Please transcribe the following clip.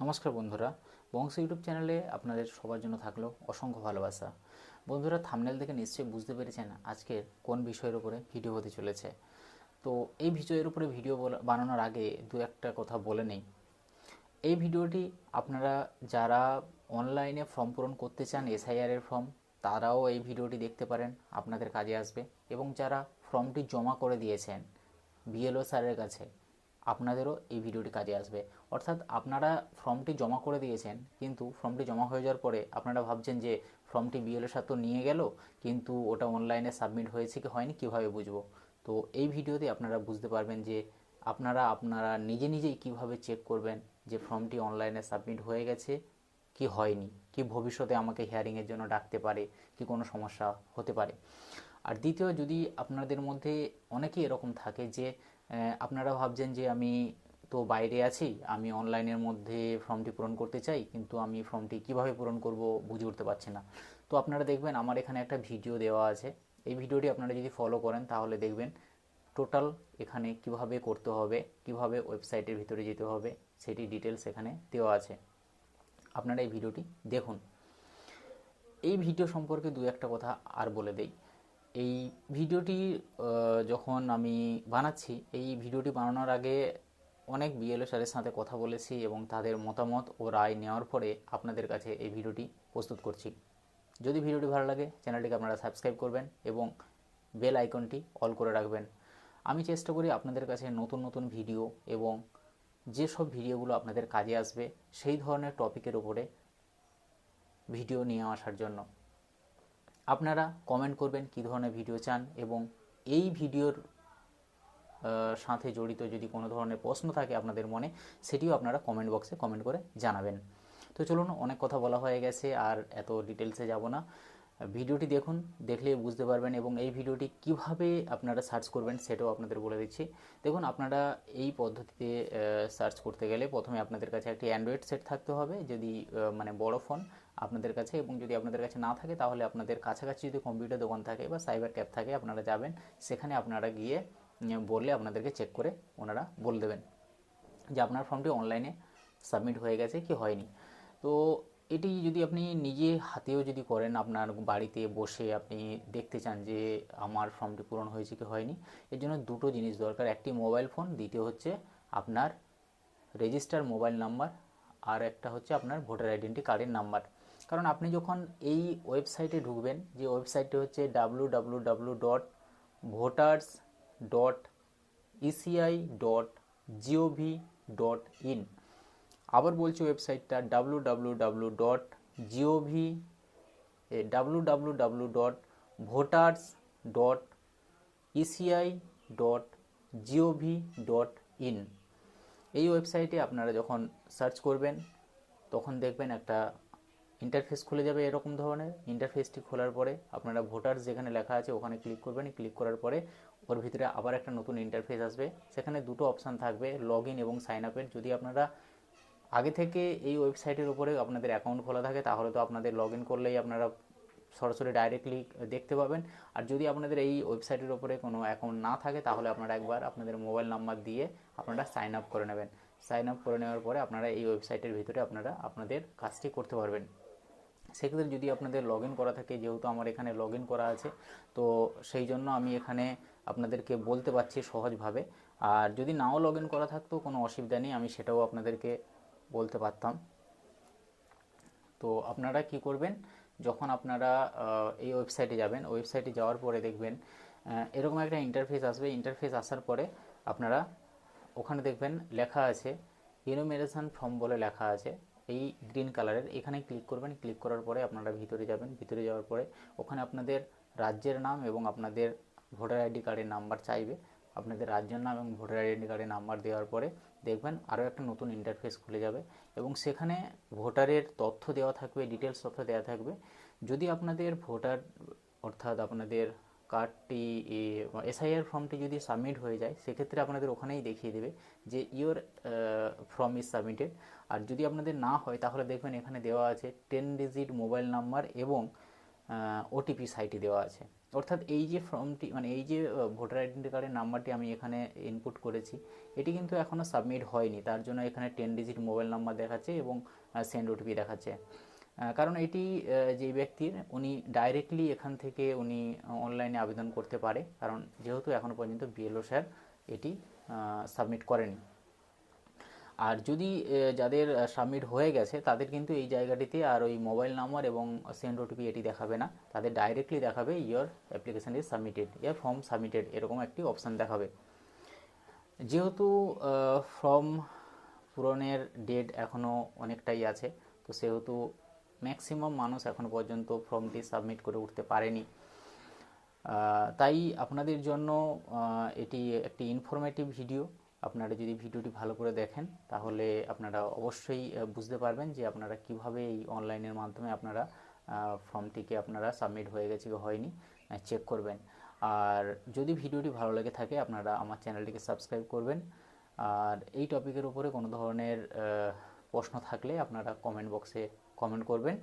নমস্কার বন্ধুরা, বংশ ইউটিউব চ্যানেলে আপনাদের সবার জন্য থাকল অসংখ্য ভালোবাসা। বন্ধুরা থামনেল থেকে নিশ্চয়ই বুঝতে পেরেছেন আজকে কোন বিষয়ের উপরে ভিডিও হতে চলেছে। তো এই বিষয়ের উপরে ভিডিও বানানোর আগে দু একটা কথা বলে নেই। এই ভিডিওটি আপনারা যারা অনলাইনে ফর্ম পূরণ করতে চান এসআইআর এর ফর্ম তারাও এই ভিডিওটি দেখতে পারেন, আপনাদের কাজে আসবে। এবং যারা ফর্মটি জমা করে দিয়েছেন বিএলও স্যারের কাছে আপনাদেরও এই ভিডিওটি কাজে আসবে। অর্থাৎ আপনারা ফর্মটি জমা করে দিয়েছেন, কিন্তু ফর্মটি জমা হয়ে যাওয়ার পরে আপনারা ভাবছেন যে ফর্মটি বিএলও স্যার তো নিয়ে গেল, কিন্তু ওটা অনলাইনে সাবমিট হয়েছে কি হয়নি, কীভাবে বুঝব? তো এই ভিডিওতে আপনারা বুঝতে পারবেন যে আপনারা আপনারা নিজে নিজেই কীভাবে চেক করবেন যে ফর্মটি অনলাইনে সাবমিট হয়ে গেছে কি হয়নি, কি ভবিষ্যতে আমাকে হিয়ারিংয়ের জন্য ডাকতে পারে, কি কোনো সমস্যা হতে পারে। আর দ্বিতীয়, যদি আপনাদের মধ্যে অনেকেই এরকম থাকে যে আপনারা ভাবছেন যে আমি তো বাইরে আছি, আমি অনলাইনের মধ্যে ফর্মটি পূরণ করতে চাই, কিন্তু আমি ফর্মটি কীভাবে পূরণ করব বুঝে উঠতে পারছি না। তো আপনারা দেখবেন আমার এখানে একটা ভিডিও দেওয়া আছে। এই ভিডিওটি আপনারা যদি ফলো করেন, তাহলে দেখবেন টোটাল এখানে কীভাবে করতে হবে, কীভাবে ওয়েবসাইটের ভিতরে যেতে হবে, সেটি ডিটেলস এখানে দেওয়া আছে। আপনারা এই ভিডিওটি দেখুন। এই ভিডিও সম্পর্কে দু একটা কথা আর বলে দেই। এই ভিডিওটি যখন আমি বানাচ্ছি, এই ভিডিওটি বানানোর আগে অনেক বিএলও স্যারের সাথে কথা বলেছি এবং তাদের মতামত ও রায় নেওয়ার পরে আপনাদের কাছে এই ভিডিওটি প্রস্তুত করছি। যদি ভিডিওটি ভালো লাগে, চ্যানেলটিকে আপনারা সাবস্ক্রাইব করবেন এবং বেল আইকনটি অল করে রাখবেন। আমি চেষ্টা করি আপনাদের কাছে নতুন নতুন ভিডিও এবং যেসব ভিডিওগুলো আপনাদের কাজে আসবে, সেই ধরনের টপিকের উপরে ভিডিও নিয়ে আসার জন্য। আপনারা কমেন্ট করবেন কী ধরনের ভিডিও চান এবং এই ভিডিওর সাথে জড়িত যদি কোনো ধরনের প্রশ্ন থাকে আপনাদের মনে, সেটিও আপনারা কমেন্ট বক্সে কমেন্ট করে জানাবেন। তো চলুন, অনেক কথা বলা হয়ে গেছে আর এত ডিটেলসে যাব না। ভিডিওটি দেখুন, দেখলে বুঝতে পারবেন এবং এই ভিডিওটি কীভাবে আপনারা সার্চ করবেন সেটাও আপনাদের বলে দিচ্ছি। দেখুন, আপনারা এই পদ্ধতিতে সার্চ করতে গেলে প্রথমে আপনাদের কাছে একটি অ্যান্ড্রয়েড সেট থাকতে হবে, যদি মানে বড় ফোন আপনাদের কাছে এবং যদি আপনাদের কাছে না থাকে তাহলে আপনাদের কাছাকাছি যদি কম্পিউটার দোকান থাকে বা সাইবার ক্যাব থাকে, আপনারা যাবেন, সেখানে আপনারা গিয়ে বললে আপনাদেরকে চেক করে ওনারা বলে দেবেন যে আপনার ফর্মটি অনলাইনে সাবমিট হয়ে গেছে কি হয়নি। তো এটি যদি আপনি নিজে হাতেও যদি করেন আপনার বাড়িতে বসে আপনি দেখতে চান যে আমার ফর্মটি পূরণ হয়েছে কি হয়নি, এর জন্য দুটো জিনিস দরকার। একটি মোবাইল ফোন, দ্বিতীয় হচ্ছে আপনার রেজিস্টার মোবাইল নাম্বার, আর একটা হচ্ছে আপনার ভোটার আইডেন্টি কার্ডের নাম্বার। কারণ আপনি যখন এই ওয়েবসাইটে ঢুকবেন, যে ওয়েবসাইটটি হচ্ছে W W W dot voters dot E C I dot G O V dot in আবার বলছি ওয়েবসাইটটা W W W dot G O V W W W dot voters dot E C I dot G O V dot in এই ওয়েবসাইটে আপনারা যখন search করবেন, তখন দেখবেন একটা ইন্টারফেস খুলে যাবে এরকম ধরনের। ইন্টারফেসটি খোলার পরে আপনারা ভোটার্স যেখানে লেখা আছে ওখানে ক্লিক করবেন। ক্লিক করার পরে ওর ভিতরে আবার একটা নতুন ইন্টারফেস আসবে। সেখানে দুটো অপশান থাকবে লগ ইন এবং সাইন আপের যদি আপনারা আগে থেকে এই ওয়েবসাইটের উপরে আপনাদের অ্যাকাউন্ট খোলা থাকে, তাহলে তো আপনাদের লগ ইন করলেই আপনারা সরাসরি ডাইরেক্টলি দেখতে পাবেন। আর যদি আপনাদের এই ওয়েবসাইটের উপরে কোনো অ্যাকাউন্ট না থাকে, তাহলে আপনারা একবার আপনাদের মোবাইল নাম্বার দিয়ে আপনারা সাইন আপ করে নেবেন। সাইন আপ করে নেওয়ার পরে আপনারা এই ওয়েবসাইটের ভিতরে আপনারা আপনাদের কাজটি করতে পারবেন। সেক্ষেত্রে যদি আপনাদের লগ ইন করা থাকে, যেহেতু আমার এখানে লগ ইন করা আছে, তো সেই জন্য আমি এখানে আপনাদেরকে বলতে পারছি সহজভাবে। আর যদি নাও লগ ইন করা থাকতো, কোনো অসুবিধা নেই, আমি সেটাও আপনাদেরকে বলতে পারতাম। তো আপনারা কি করবেন? যখন আপনারা এই ওয়েবসাইটে যাবেন ওয়েবসাইটে যাওয়ার পরে দেখবেন এরকম একটা ইন্টারফেস আসবে। ইন্টারফেস আসার পরে আপনারা ওখানে দেখবেন লেখা আছে ইনোমিনেশন ফর্ম বলে লেখা আছে। এই গ্রিন কালারের এখানে ক্লিক করবেন ক্লিক করার পরে আপনারা ভিতরে যাবেন। ভিতরে যাওয়ার পরে ওখানে আপনাদের রাজ্যের নাম এবং আপনাদের ভোটার আইডি কার্ডের নাম্বার চাইবে। আপনাদের রাজ্যের নাম এবং ভোটার আইডেন্টি কার্ডের নাম্বার দেওয়ার পরে দেখবেন আরও একটা নতুন ইন্টারফেস খুলে যাবে এবং সেখানে ভোটারের তথ্য দেওয়া থাকবে ডিটেলস তথ্য দেওয়া থাকবে। যদি আপনাদের ভোটার, অর্থাৎ আপনাদের কার্ডটি এসআইআর ফর্মটি যদি সাবমিট হয়ে যায়, সেক্ষেত্রে আপনাদের ওখানেই দেখিয়ে দেবে যে ইওর ফর্ম ইজ সাবমিটেড আর যদি আপনাদের না হয়, তাহলে দেখবেন এখানে দেওয়া আছে টেন ডিজিট মোবাইল নাম্বার এবং ওটিপি সাইটে দেওয়া আছে। অর্থাৎ এই যে ফর্মটি মানে এই যে ভোটার আইডেন্টি কার্ডের নাম্বারটি আমি এখানে ইনপুট করেছি, এটি কিন্তু এখনও সাবমিট হয়নি। তার জন্য এখানে টেন ডিজিট মোবাইল নাম্বার দেখাচ্ছে এবং সেন্ড ওটিপি দেখাচ্ছে। কারণ এটি যেই ব্যক্তির, উনি ডাইরেক্টলি এখান থেকে উনি অনলাইনে আবেদন করতে পারে। কারণ যেহেতু এখনও পর্যন্ত বিএলও স্যার এটি সাবমিট করেনি। আর যদি যাদের সাবমিট হয়ে গেছে, তাদের কিন্তু এই জায়গাটিতে আর ওই মোবাইল নাম্বার এবং সেন্ড ওটিপি এটি দেখাবে না। তাদের ডাইরেক্টলি দেখাবে your application is submitted your form submitted এরকম একটি অপশান দেখাবে। যেহেতু ফর্ম পূরণের ডেট এখনও অনেকটাই আছে, তো সেহেতু ম্যাক্সিমাম মানুষ এখনও পর্যন্ত ফর্মটি সাবমিট করে উঠতে পারেনি। তাই আপনাদের জন্য এটি একটি ইনফরমেটিভ ভিডিও আপনারা যদি ভিডিওটি ভালো করে দেখেন, তাহলে আপনারা অবশ্যই বুঝতে পারবেন যে আপনারা কীভাবে এই অনলাইনের মাধ্যমে আপনারা ফর্মটিকে আপনারা সাবমিট হয়ে গেছে কি হয়নি চেক করবেন। আর যদি ভিডিওটি ভালো লেগে থাকে, আপনারা আমার চ্যানেলটিকে সাবস্ক্রাইব করবেন। আর এই টপিকের উপরে কোনো ধরনের প্রশ্ন থাকলে আপনারা কমেন্ট বক্সে কমেন্ট করবেন।